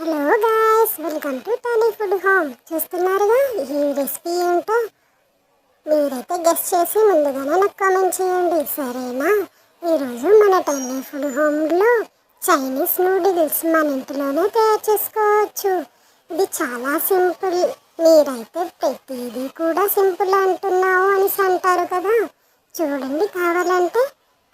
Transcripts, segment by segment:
Hello guys welcome to Tani food home. చూస్తున్నారుగా ఈ recipe ఏంటో? మీరైతే గెస్ట్ చేసి ముందుగానే నాకు కామెంట్ చేయండి సరేనా? ఈరోజు మన టనీ ఫుడ్ హోమ్లో చైనీస్ నూడిల్స్ మన ఇంటిలోనే తయారు చేసుకోవచ్చు. ఇది చాలా సింపుల్. మీరైతే ప్రతిదీ కూడా సింపుల్ అంటున్నావు అని అంటారు కదా? చూడండి కావాలంటే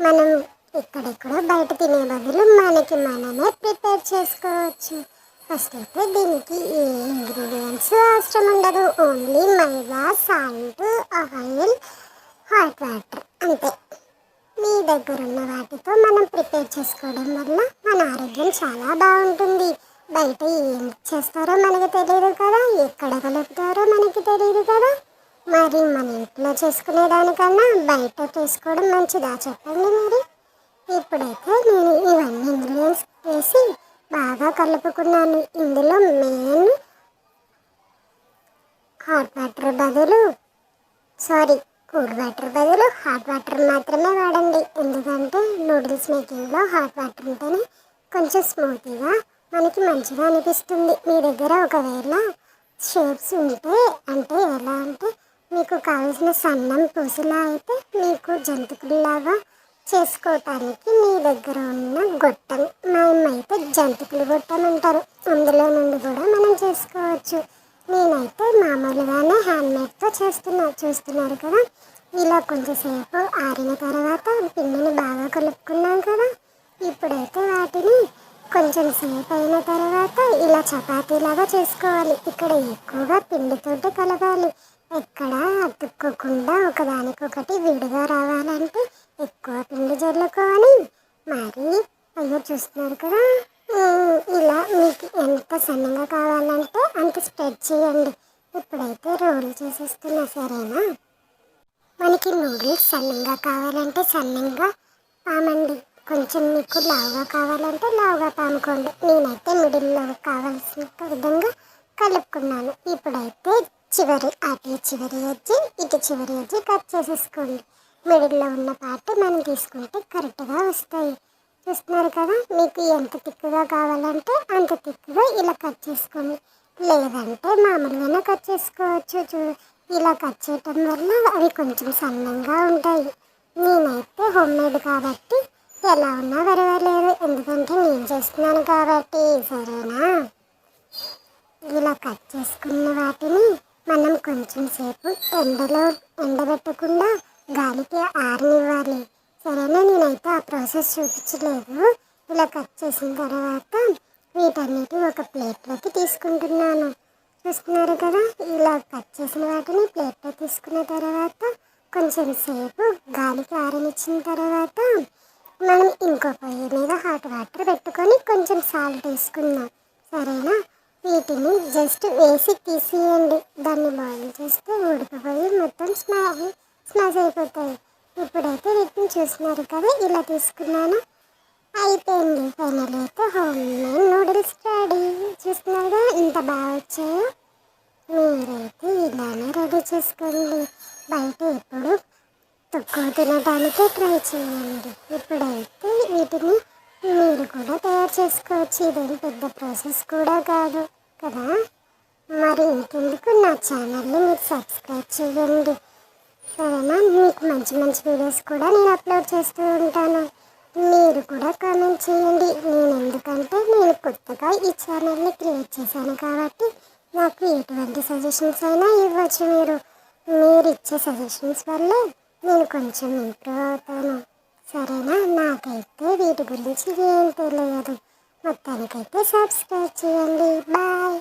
మనం ఎక్కడెక్కడో బయట తినే బదులు మనకి మనమే ప్రిపేర్ చేసుకోవచ్చు. ఫస్ట్ అయితే దీనికి ఏ ఇంగ్రీడియంట్స్ అవసరం ఉండదు. Only maida salt oil hot water అంతే. మీ దగ్గర ఉన్న వాటితో మనం ప్రిపేర్ చేసుకోవడం వల్ల మన ఆరోగ్యం చాలా బాగుంటుంది. బయట ఏం చేస్తారో మనకి తెలియదు కదా ఎక్కడ కలుపుతారో మనకి తెలియదు కదా. మరి మన ఇంట్లో చేసుకునే దానికన్నా బయట చేసుకోవడం మంచిదా చెప్పండి మరి? ఇప్పుడైతే నేను ఇవన్నీ ఇంగ్రీడియంట్స్ వేసి బాగా కలుపుకున్నాను. ఇందులో మెయిన్ హాట్ వాటర్ బదులు సారీ కూల్ వాటర్ బదులు హాట్ వాటర్ మాత్రమే వాడండి. ఎందుకంటే నూడిల్స్ మేకింగ్లో హాట్ వాటర్ ఉంటేనే కొంచెం స్మూతీగా మనకి మంచిగా అనిపిస్తుంది. మీ దగ్గర ఒకవేళ షేప్స్ ఉంటే అంటే ఎలా అంటే మీకు కావలసిన సన్నం పూసలా అయితే మీకు జంతుకుల్లాగా చేసుకోవటానికి మీ దగ్గర ఉన్న గొట్టం మేమైతే జంతికలు గొట్టం అంటారు అందులో నుండి కూడా మనం చేసుకోవచ్చు. నేనైతే మామూలుగానే హ్యాండ్మేడ్తో చేస్తున్నా చూస్తున్నారు కదా. ఇలా కొంచెంసేపు ఆరిన తర్వాత పిండిని బాగా కలుపుకున్నాం కదా. ఇప్పుడైతే వాటిని కొంచెం సేపు అయిన తర్వాత ఇలా చపాతీలాగా చేసుకోవాలి. ఇక్కడ ఎక్కువగా పిండితోటి కలపాలి. ఎక్కడ అతుక్కోకుండా ఒకదానికొకటి విడిగా రావాలంటే ఎక్కువ పిండి జల్లుకోవాలి. మరి అయ్యో చూస్తున్నారు కదా. ఇలా మీకు ఎంత సన్నగా కావాలంటే అంత స్ప్రెడ్ చేయండి. ఇప్పుడైతే రోల్ చేసేస్తున్నా సరేనా? మనకి నూడిల్స్ సన్నంగా కావాలంటే సన్నంగా పామండి. కొంచెం మీకు లావుగా కావాలంటే లావుగా పాముకోండి. నేనైతే మిడిల్లో కావాల్సిన విధంగా కలుపుకున్నాను. ఇప్పుడైతే చివరి అటు చివరి వచ్చి ఇటు చివరి వచ్చి కట్ చేసేసుకోండి. మిడిల్లో ఉన్న పార్ట్ మనం తీసుకుంటే కరెక్ట్గా వస్తాయి. చూస్తున్నారు కదా మీకు ఎంత తిక్కుగా కావాలంటే అంత తిక్కుగా ఇలా కట్ చేసుకోండి లేదంటే మామూలుగానే కట్ చేసుకోవచ్చు చూ ఇలా కట్ చేయటం వల్ల అవి కొంచెం సన్నంగా ఉంటాయి. నేనైతే హోమ్ మేడ్ కాబట్టి ఎలా ఉన్నా పర్వాలేదు ఎందుకంటే నేను చేస్తున్నాను కాబట్టి సరేనా? ఇలా కట్ చేసుకున్న వాటిని మనం కొంచెం సేపు ఎండలో ఎండబెట్టకుండా గాలికి ఆరనివ్వాలి. సరేనా నేనైతే ఆ ప్రాసెస్ చూపించలేదు. ఇలా కట్ చేసిన తర్వాత వీటన్నిటి ఒక ప్లేట్లోకి తీసుకుంటున్నాను. చూస్తున్నారు కదా ఇలా కట్ చేసిన వాటిని ప్లేట్లో తీసుకున్న తర్వాత కొంచెం సేపు గాలికి ఆరనిచ్చిన తర్వాత మనం ఇంకో పొయ్యి మీద హాట్ వాటర్ పెట్టుకొని కొంచెం సాల్ట్ వేసుకుందాం. సరేనా? వీటిని జస్ట్ వేసి తీసేయండి. దాన్ని బాయిల్ చేస్తే ఉడికిపోయి మొత్తం స్మా స్మాష్ అయిపోతాయి. ఇప్పుడైతే వీటిని చూస్తున్నారు కదా ఇలా తీసుకున్నాను. అయిపోయింది ఫైనల్ అయితే హోమ్ మేడ్ నూడిల్స్ రెడీ చూస్తున్నారు కదా ఇంత బాగా వచ్చాయో? మీరైతే ఇలానే రెడీ చేసుకోండి. బయట ఎప్పుడు తక్కువ తినడానికి ట్రై చేయండి. ఇప్పుడైతే వీటిని మీరు కూడా తయారు చేసుకోవచ్చు. ఇదేం పెద్ద ప్రాసెస్ కూడా కాదు కదా. మరి ఇంకెందుకు నా ఛానల్ని మీరు సబ్స్క్రైబ్ చేయండి. సరేనా? మీకు మంచి మంచి వీడియోస్ కూడా నేను అప్లోడ్ చేస్తూ ఉంటాను. మీరు కూడా కామెంట్ చేయండి. నేను ఎందుకంటే నేను కొత్తగా ఈ ఛానల్ని క్రియేట్ చేశాను కాబట్టి నాకు ఎటువంటి సజెషన్స్ అయినా ఇవ్వచ్చు మీరు. మీరు ఇచ్చే సజెషన్స్ వల్లే నేను కొంచెం ఇంప్రూవ్ అవుతాను. సరేనా? నాకైతే వీటి గురించి ఏం తెలియదు. మొత్తానికైతే సబ్స్క్రైబ్ చేయండి. బాయ్